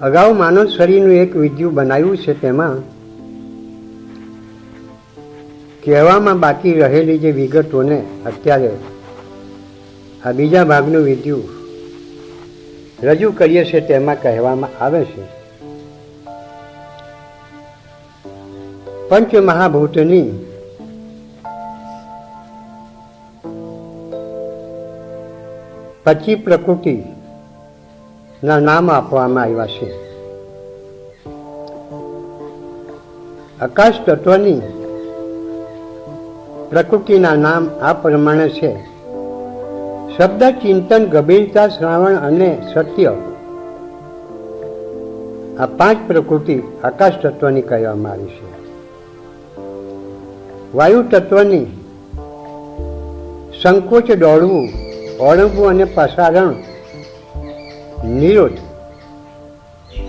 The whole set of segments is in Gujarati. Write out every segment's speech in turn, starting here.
અગાઉ માનવ શરીરનું એક વિદ્યુ બનાવ્યું છે તેમાં કહેવામાં બાકી રહેલી જે વિગતોને અત્યારે આ બીજા ભાગનું વિદ્યુ રજૂ કરીએ છીએ તેમાં કહેવામાં આવે છે. પંચ મહાભૂતની પચી પ્રકૃતિ ના, નામ આપવામાં આવ્યા છે. આકાશ તત્વની પ્રકૃતિના નામ આ પ્રમાણે છે. શબ્દ, ચિંતન, ગંભીરતા, શ્રાવણ અને સત્ય. આ પાંચ પ્રકૃતિ આકાશ તત્વની કહેવામાં આવી છે. વાયુ તત્વની સંકોચ દોડવું, ઓળંગવું અને પસારણ નિરોધ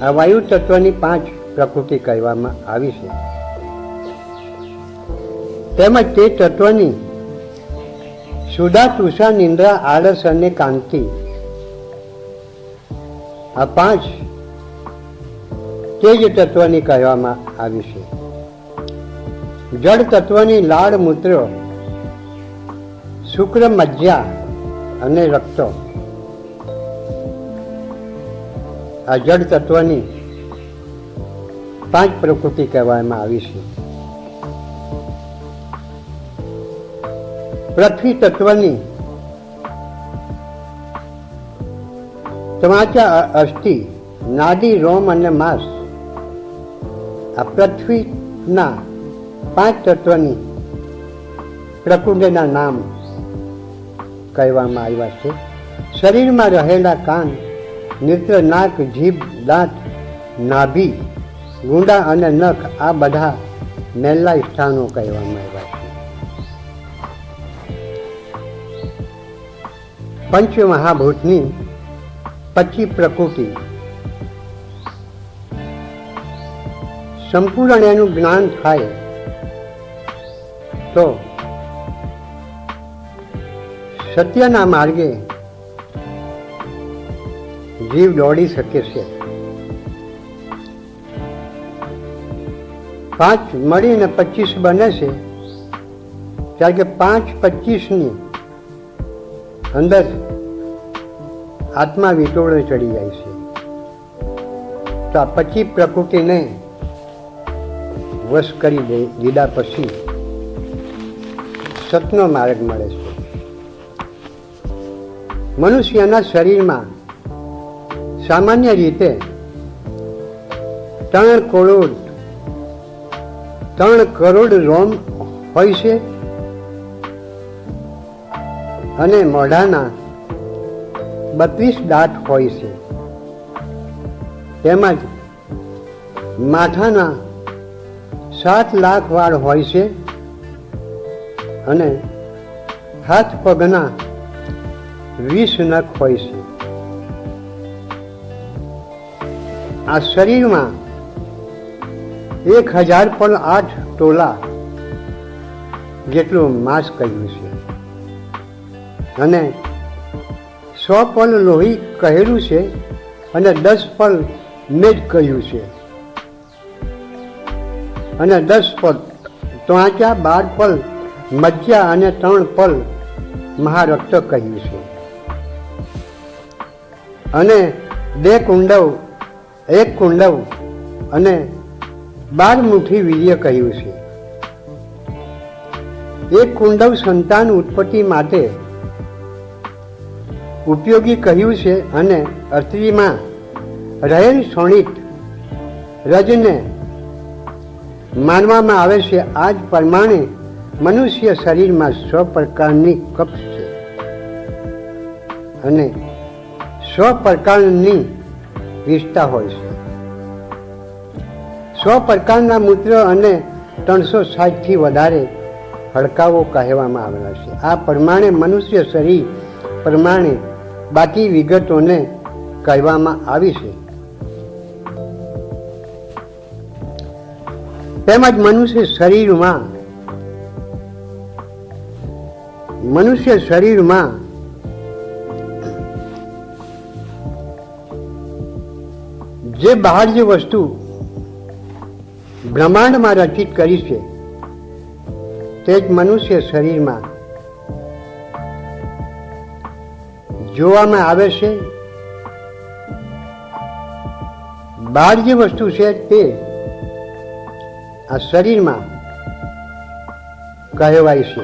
આ વાયુ તત્વની પાંચ પ્રકૃતિ કહેવામાં આવી છે. તેમજ તે તત્વની સુધા તુષા નિંદ્રા, આળસ અને કાંતિ આ પાંચ તેજ તત્વની કહેવામાં આવી છે. જળ તત્વની લાળ, મૂત્ર, શુક્ર, મજ્જા અને રક્ત આ જડ તત્વની પાંચ પ્રકૃતિ કહેવામાં આવી છે. પૃથ્વી તત્વની તમાચા અસ્થિ નાડી, રોમ અને માંસ આ પૃથ્વીના પાંચ તત્વની પ્રકૃતિના નામ કહેવામાં આવ્યા છે. શરીરમાં રહેલા કાન નેત્ર, નાક, જીભ, દાંત, નાભી, ગુંડા અને નખ આ બધા મેલ્લા સ્થાનો કહેવામાં આવ્યા છે. પંચ મહાભૂતની પચી પ્રકૃતિ. સંપૂર્ણ એનું જ્ઞાન થાય તો સત્યના માર્ગે જીવ દોડી શકે છે. પાંચ મળીને પચીસ બને છે. કારણ કે પાંચ પચીસની અંદર આત્મા વિટોળે ચડી જાય છે. તો આ પછી પ્રકૃતિને વશ કરી દે દીધા પછી સતનો માર્ગ મળે છે. મનુષ્યના શરીરમાં સામાન્ય રીતે ત્રણ કરોડ ત્રણ કરોડ રોમ હોય છે અને મોઢાના બત્રીસ દાંત હોય છે. તેમજ માથાના સાત લાખ વાળ હોય છે અને હાથ પગના વીસ નખ હોય છે. આ શરીરમાં એક હજાર પણ આઠ ટોલા જેટલું માંસ કહ્યું છે. અને સો પણ લોહી કહેલું છે અને દસ પલ મેજ કહ્યું છે. અને દસ પલ ત્વાચા, બાર પલ મજ્જા અને ત્રણ પલ મહારક્ત કહ્યું છે. અને બે કુંડવ એક કુંડવ અને બાર મુઠ્ઠી વીર્ય કહ્યું છે. એક કુંડવ સંતાન ઉત્પત્તિ માટે ઉપયોગી કહ્યું છે અને અર્થરીમાં રહેલ સોણિત રજને માનવામાં આવે છે આ જ પ્રમાણે મનુષ્ય શરીરમાં સ્વ પ્રકારની કપ છે. અને સ્વ પ્રકારની વિષ્ઠા હોય છે. સો પ્રકારના મૂત્ર અને ત્રણસો સાઠથી વધારે હડકાઓ કહેવામાં આવેલા છે. આ પ્રમાણે મનુષ્ય શરીર પ્રમાણે બાકી વિગતોને કહેવામાં આવી છે. તેમજ મનુષ્ય શરીરમાં મનુષ્ય શરીરમાં જે બહાર જે વસ્તુ બ્રહ્માંડમાં રચિત કરી છે, તે જ મનુષ્ય શરીરમાં જોવામાં આવે છે. બહાર જે વસ્તુ છે તે આ શરીરમાં કહેવાય છે.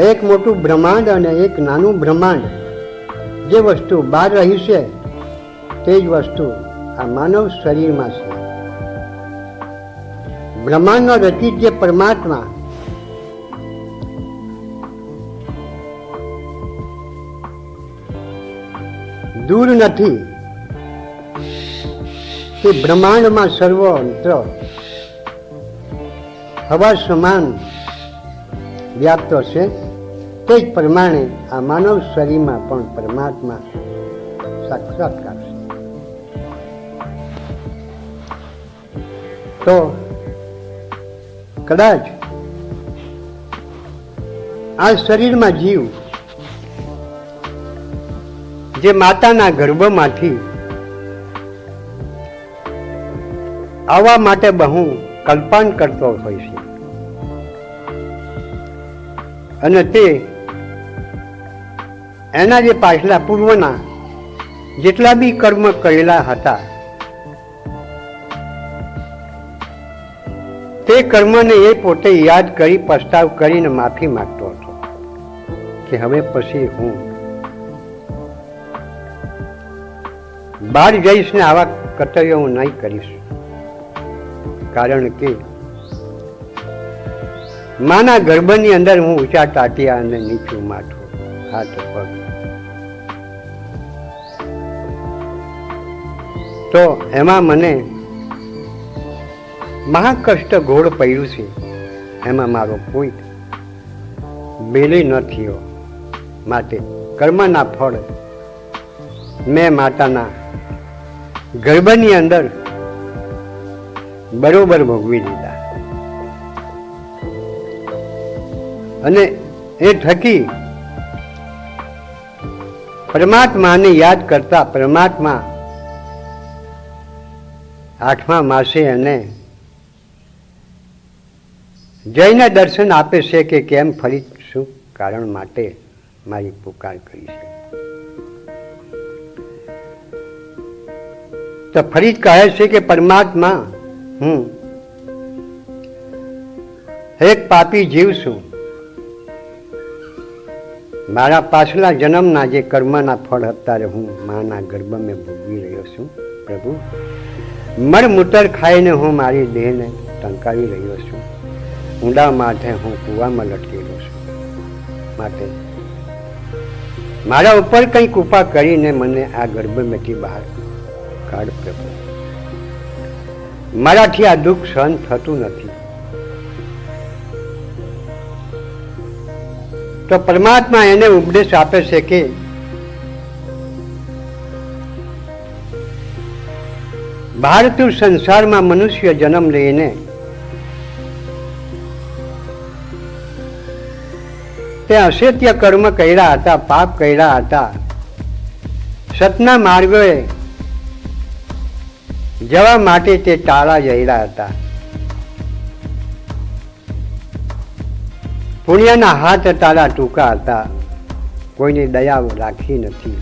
એક મોટું બ્રહ્માંડ અને એક નાનું બ્રહ્માંડ જે વસ્તુ બહાર રહી છે તે જ વસ્તુ આ માનવ શરીરમાં છે. બ્રહ્માંડનો રચિત જે પરમાત્મા દૂર નથી. તે બ્રહ્માંડમાં સર્વત્ર હવા સમાન વ્યાપ્ત છે. તે જ પ્રમાણે આ માનવ શરીરમાં પણ પરમાત્મા સાક્ષાત્કાર તો કદાચ આ શરીરમાં જીવ જે માતાના ગર્ભમાંથી આવવા માટે બહુ કલ્પન કરતો હોય છે અને તે એના જે પાછલા પૂર્વના જેટલા બી કર્મ કરેલા હતા તે કર્મને એ પોતે યાદ કરી પસ્તાવ કરીને માફી માંગતો હતો કે હવે પછી હું બહાર જઈશ ને આવા કર્તવ્ય હું નહીં કરીશ. કારણ કે માના ગર્ભની અંદર હું ઊંચા તાટિયા અને નીચું માથું હાથ પગ તો એમાં મને મહાકષ્ટ ઘોળ પડ્યું છે. એમાં મારો કોઈ બેલી ન થયો માટે કર્મના ફળ મેં માતાના ગર્ભની અંદર બરોબર ભોગવી લીધા. અને એ થકી પરમાત્માને યાદ કરતા પરમાત્મા આઠમા માસે અને જઈને દર્શન આપે છે કે કેમ? ફરી શું કારણ માટે મારી પુકાર કરી છે? તો ફરી કહે છે કે પરમાત્મા, હું એક પાપી જીવ છું. મારા પાછલા જન્મના જે કર્મના ફળ અત્યારે હું માના ગર્ભમાં ભોગવી રહ્યો છું, પ્રભુ. મર મૂતર ખાઈને હું મારી દેહને ટંકાવી રહ્યો છું. ઊંડા માથે હું કૂવામાં લટકેલો છું. માટે મારા ઉપર કંઈ કૃપા કરીને મને આ ગર્ભમેથી બહાર કાઢ પ્રભુ. મારાથી આ દુઃખ સહન થતું નથી. તો પરમાત્મા એને ઉપદેશ આપે છે કે ભારતીય સંસારમાં મનુષ્ય જન્મ લઈને તે અસત્ય કર્મ કર્યા હતા, પાપ કર્યા હતા. સતના માર્ગોએ જવા માટે તે ટાળા જઈ હતા. પુણ્યના હાથ તારા ટૂંકા હતા. કોઈની દયા રાખી નથી.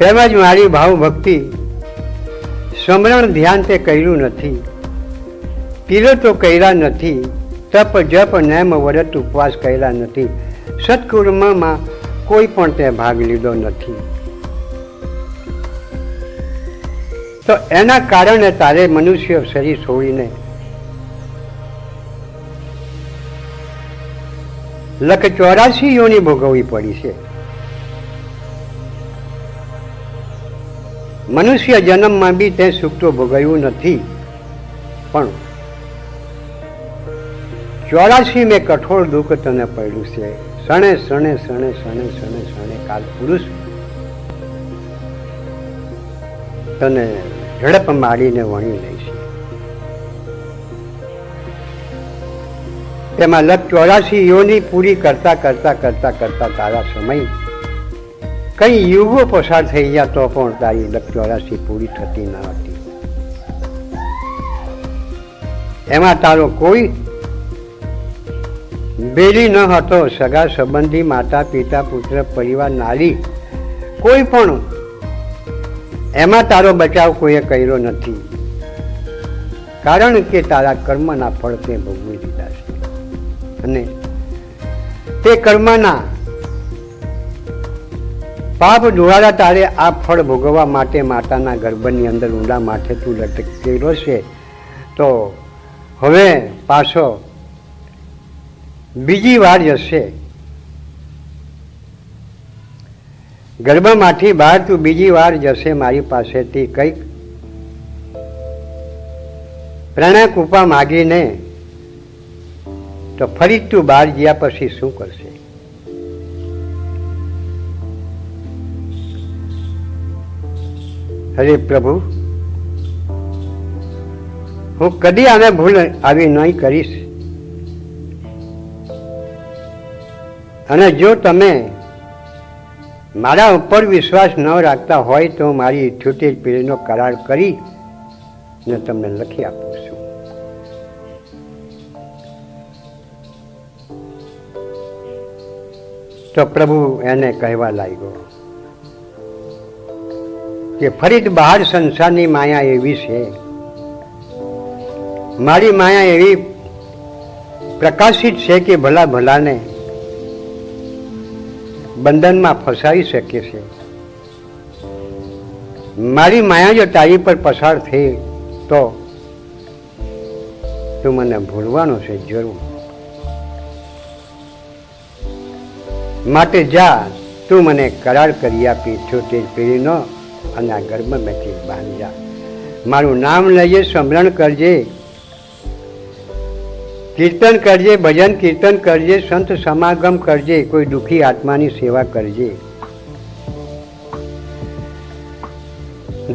તેમજ મારી ભાવ ભક્તિ સ્મરણ ધ્યાન તે કર્યું નથી. તિલતો કર્યા નથી. તપ જપ નેમ વ્રત ઉપવાસ કરેલા નથી. સત્કુર્મમાં કોઈ પણ તે ભાગ લીધો નથી. તો એના કારણે તારે મનુષ્ય શરીર છોડીને લખ ચોરાશી યોની ભોગવવી પડી છે. મનુષ્ય જન્મમાં બી તે સુખ તો ભોગવ્યું નથી. પણ ચોરાસી મેં કઠોળ દુઃખ તને પડ્યું છે. શણે શણે શણે શણે શણે શણે કાલ પુરુષ. તને ઝડપ મારીને વણી લઈશ. તેમાં લગ ચોરાસી યોની પૂરી કરતા કરતા કરતા કરતા તારા સમય. કઈ યુગો પસાર થઈ ગયા તો પણ તારી ચોરાસી પૂરી થતી ન હતી. એમાં તારો કોઈ બેલી ન હતો, સગા સંબંધી, માતા, પિતા, પુત્ર, પરિવાર, નારી, કોઈ પણ. એમાં તારો બચાવ કોઈએ કર્યો નથી. કારણ કે તારા કર્મના ફળ તે ભોગવી દીધા છે. અને તે કર્મના પાપ દ્વારા તારે આ ફળ ભોગવવા માટે માતાના ગર્ભની અંદર ઊંડા માથે તું લટકેલો છે. તો હવે પાછો બીજી વાર જશે. ગર્ભમાંથી બહાર તું બીજી વાર જશે મારી પાસેથી કંઈક. પ્રણય કૃપા માગીને તો ફરી તું બહાર ગયા પછી શું કરશે? હરે પ્રભુ, હું કદી આને ભૂલ આવી નહીં કરીશ. અને જો તમે મારા ઉપર વિશ્વાસ ન રાખતા હોય તો મારી ઇઠ્યોતેર પેઢીનો કરાર કરી ને તમને લખી આપું છું. તો પ્રભુ એને કહેવા લાગ્યો કે ફરી બહાર સંસારની માયા એવી છે. મારી માયા એવી પ્રકાશિત છે કે ભલા ભલાને બંધનમાં ફસાઈ શકે છે. મારી માયા જો તારી પર પસાર થઈ, તો તું મને ભૂલવાનો છે જરૂર. માટે જા, તું મને કરાર કરી આપી, છોટી પેઢીનો અને આ ગર્ભમાંથી બહાર જા મારું નામ લઈએ, સ્મરણ કરજે. કીર્તન કરજે, ભજન કીર્તન કરજે, સંત સમાગમ કરજે, કોઈ દુઃખી આત્માની સેવા કરજે.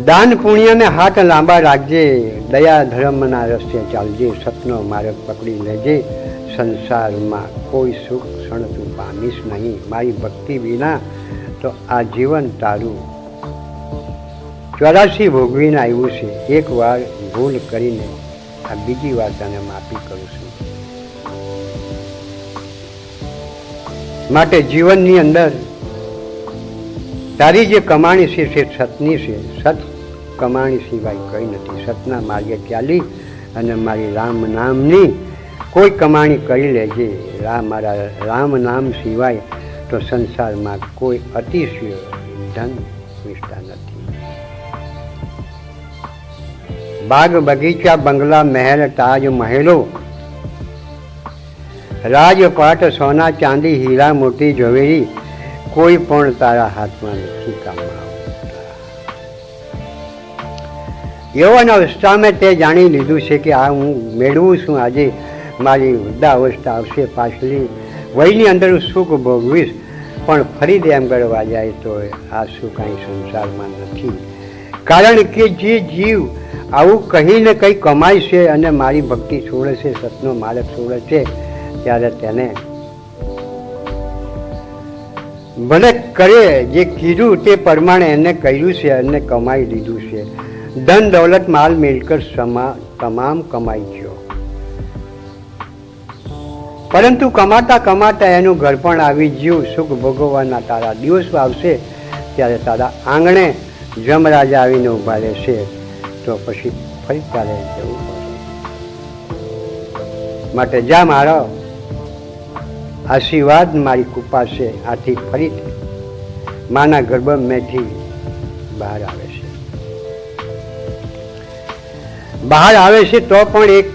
દાન પુણ્યને હાથ લાંબા રાખજે, દયા ધર્મના રસ્તે ચાલજે, સપનો માર્ગ પકડી લેજે. સંસારમાં કોઈ સુખ ક્ષણ તું પામીશ નહીં. મારી ભક્તિ વિના તો આ જીવન તારું. ચોરાસી ભોગવીને આવ્યું છે. એક વાર ભૂલ કરીને આ બીજી વાર તને માફી કરું છું. માટે જીવનની અંદર તારી જે કમાણી છે તે સતની છે. સત કમાણી સિવાય કંઈ નથી. સતના માર્ગે ચાલી અને મારી રામ નામની કોઈ કમાણી કરી લેજે. રામ મારા રામ નામ સિવાય તો સંસારમાં કોઈ અતિશય ધન વિસ્તા નથી. બાગ બગીચા, બંગલા, મહેલ, તાજ મહેલો રાજપાટ, સોના, ચાંદી, હીરા મોટી ઝવેરી, કોઈ પણ તારા હાથમાં નથી કામમાં યવન અવસ્થા અવસ્થામાં તે જાણી લીધું છે કે આ હું મેળવું છું. આજે મારી વૃદ્ધા અવસ્થા આવશે પાછલી. વયની અંદર સુખ ભોગવીશ, પણ ફરી એમ ગળવા જાય તો આ સુખ કાંઈ સંસારમાં નથી. કારણ કે જે જીવ આવું કહીને કંઈ કમાય છે અને મારી ભક્તિ છોડે છે, સતનો માર્ગ છોડે છે ત્યારે તેને ભલે કરે જે કીધું તે પ્રમાણે એને કર્યું છે અને કમાઈ લીધું છે. ધન, દોલત, માલ, મિલકત તમામ કમાઈ ગયો. પરંતુ કમાતા કમાતા એનું ઘર પણ આવી ગયું. સુખ ભોગવવાના તારા દિવસો આવશે ત્યારે તારા આંગણે જમરાજા આવીને ઊભા રહેશે. તો પછી ફરી ત્યારે જવું પડશે. માટે જા મારો. આશીર્વાદ મારી કૃપા છે આથી ફરીથી માના ગર્ભ મેથી બહાર આવે છે બહાર આવે છે તો પણ એક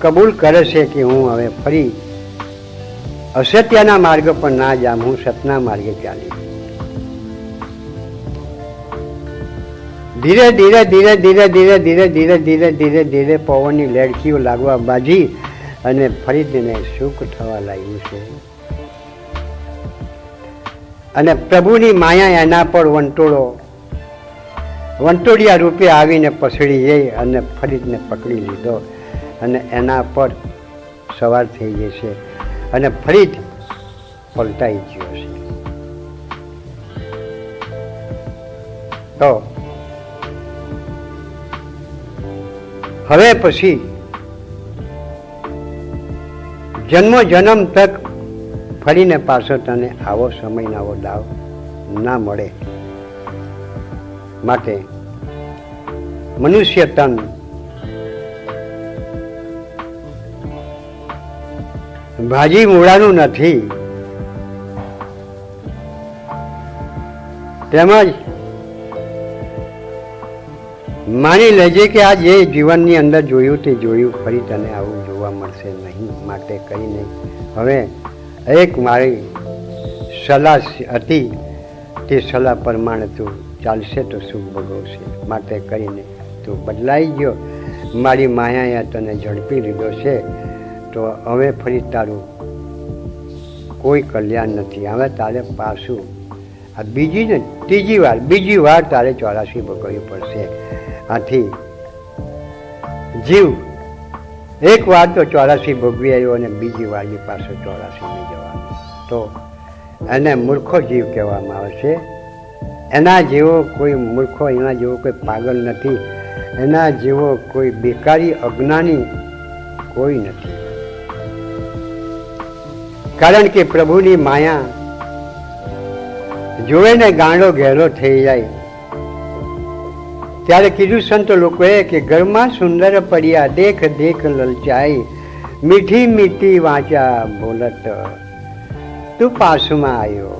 કબૂલ કરે છે કે હું હવે ફરી અસત્યના માર્ગ પર ના જામ હું સતના માર્ગે ચાલી ધીરે ધીરે ધીરે ધીરે ધીરે ધીરે ધીરે ધીરે ધીરે ધીરે પવનની લેડકીઓ લાગવા બાજી અને ફરી તેને સુખ થવા લાગ્યું છે અને પ્રભુની માયા એના પર વંટોળો. વંટોળિયા રૂપે આવીને પસડી જઈ અને ફરીદને પકડી લીધો અને એના પર સવાર થઈ જશે અને ફરી જ પલટાઈ ગયો છે. તો હવે પછી જન્મ જન્મ તક ફરીને પાછો તને આવો સમય આવો દાવ ના મળે. માટે મનુષ્ય તન ભાજી મૂળાનું નથી. તેમજ માની લેજે કે આ જે જીવનની અંદર જોયું તે જોયું, ફરી તને આવું જોવા મળશે નહીં. માટે કરીને હવે એક મારી સલાહ હતી તે સલાહ પ્રમાણે તું ચાલશે તો સુખ ભોગવશે? માટે કરીને તું બદલાઈ ગયો. મારી માયાએ તને ઝડપી લીધો છે. તો હવે ફરી તારું કોઈ કલ્યાણ નથી. હવે તારે પાછું આ બીજી ને ત્રીજી વાર, બીજી વાર તારે ચોરાસી ભોગવવી પડશે. આથી જીવ એક વાર તો ચોરાસી ભોગવી આવ્યો અને બીજી વારની પાસે ચોરાસી નહીં જવાનું. તો એને મૂર્ખો જીવ કહેવામાં આવે છે. એના જેવો કોઈ મૂર્ખો, એના જેવો કોઈ પાગલ નથી. એના જેવો કોઈ બેકારી, અજ્ઞાની કોઈ નથી. કારણ કે પ્રભુની માયા જોવે ને ગાંડો ઘેરો થઈ જાય. ત્યારે કીધું સંત લોકોએ કે ઘરમાં સુંદર પડ્યા દેખ દેખ લલચાઈ, મીઠી મીઠી વાંચા બોલત. તું પાસમાં આવ્યો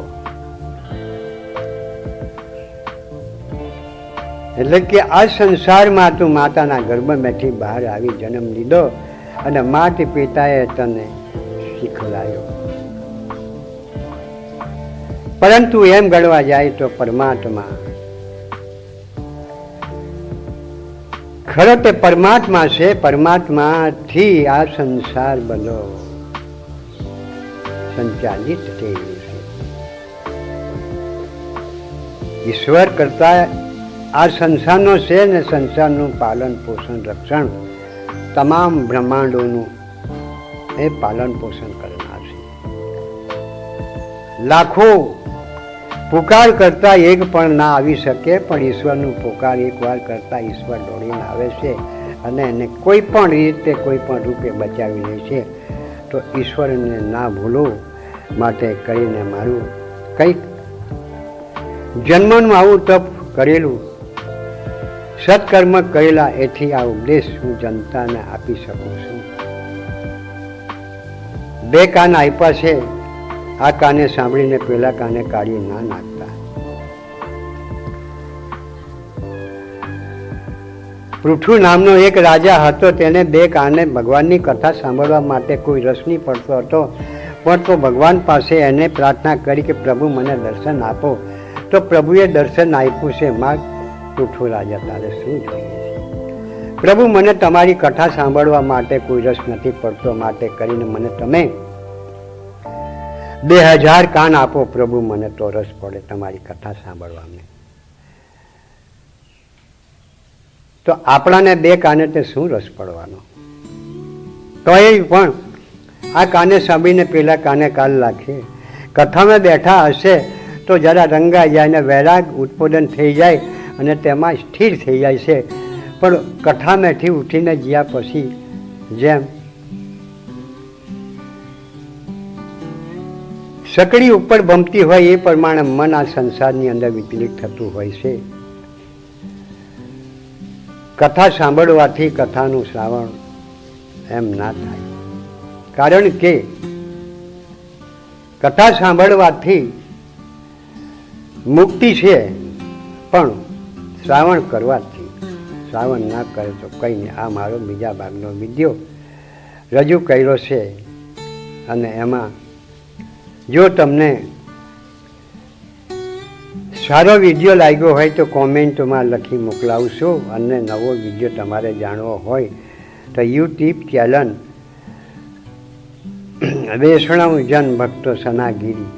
એટલે કે આ સંસારમાં તું માતાના ગર્ભમાં બેઠી બહાર આવી જન્મ લીધો અને માત પિતાએ તને શીખવાયો પરંતુ એમ ગણવા જાય તો પરમાત્મા ખરો તે પરમાત્મા છે, પરમાત્માથી આ સંસાર બનો. સંચાલિત થયેલું છે. ઈશ્વર કરતા આ સંસારનો છે ને સંસારનું પાલન પોષણ રક્ષણ તમામ બ્રહ્માંડોનું એ પાલન પોષણ કરનાર છે. લાખો પુકાર કરતા એક પણ ના આવી શકે, પણ ઈશ્વરનું પુકાર એકવાર કરતા ઈશ્વર દોડીને આવે છે અને એને કોઈ પણ રીતે, કોઈ પણ રૂપે બચાવી લે છે. તો ઈશ્વરને ના ભૂલો માટે કરીને મારું કંઈક જન્મનું આવું તપ કરેલું, સત્કર્મ કરેલા, એથી આ ઉપદેશ હું જનતાને આપી શકું છું. બે કાન આપ્યા છે. આ કાને સાંભળીને પેલા કાને કાઢી ના નાખતા. પૃથુ નામનો એક રાજા હતો, તેને બે કાને ભગવાનની કથા સાંભળવા માટે કોઈ રસ નહીં પડતો હતો. પણ તો ભગવાન પાસે એને પ્રાર્થના કરી કે, પ્રભુ, મને દર્શન આપો. તો પ્રભુએ દર્શન આપ્યું છે. માગ પૃથુ રાજા, તારે શું જોઈએ? પ્રભુ, મને તમારી કથા સાંભળવા માટે કોઈ રસ નથી પડતો. માટે કરીને મને તમે બે હજાર કાન આપો પ્રભુ, મને તો રસ પડે તમારી કથા સાંભળવામાં તો આપણાને બે કાને તે શું રસ પડવાનો? તો એ પણ આ કાને સાંભળીને પેલા કાને કાલ રાખીએ કથામાં બેઠા હશે તો જરા રંગાઈ જાય ને વૈરાગ ઉત્પાદન થઈ જાય અને તેમાં સ્થિર થઈ જાય છે. પણ કથામેથી ઉઠીને જ્યાં પછી જેમ સકડી ઉપર ભમતી હોય એ પ્રમાણે મન આ સંસારની અંદર વિચલિત થતું હોય છે. કથા સાંભળવાથી કથાનું શ્રાવણ એમ ના થાય. કારણ કે કથા સાંભળવાથી મુક્તિ છે, પણ શ્રાવણ કરવાથી. શ્રાવણ ના કરે તો કંઈ નહીં. આ મારો બીજા ભાગનો વીડિયો રજૂ કર્યો છે અને એમાં જો તમને સારો વીડિયો લાગ્યો હોય તો કોમેન્ટમાં લખી મોકલાવશો અને નવો વીડિયો તમારે જાણવો હોય તો યુટ્યુબ ચેનલ વૈષ્ણવ જન ભક્તો સનાગીરી.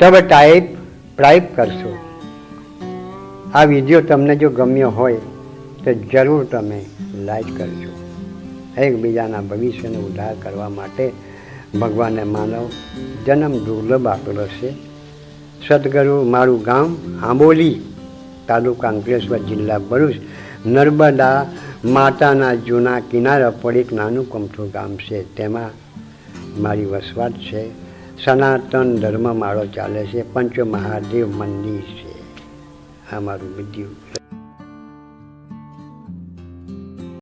તબ ટાઈપ ટાઈપ કરશો. આ વીડિયો તમને જો ગમ્યો હોય તો જરૂર તમે લાઈક કરજો. એકબીજાના ભવિષ્યનો ઉદ્ધાર કરવા માટે ભગવાને માનવ જન્મ દુર્લભ આપેલો છે. સદગુરુ મારું ગામ આંબોલી તાલુકા અંકલેશ્વર જિલ્લા ભરૂચ, નર્મદા માતાના જૂના કિનારા પર એક નાનું કમઠું ગામ છે. તેમાં મારી વસવાટ છે. સનાતન ધર્મ મારો ચાલે છે. પંચ મહાદેવ મંદિર છે. આ મારું બીજું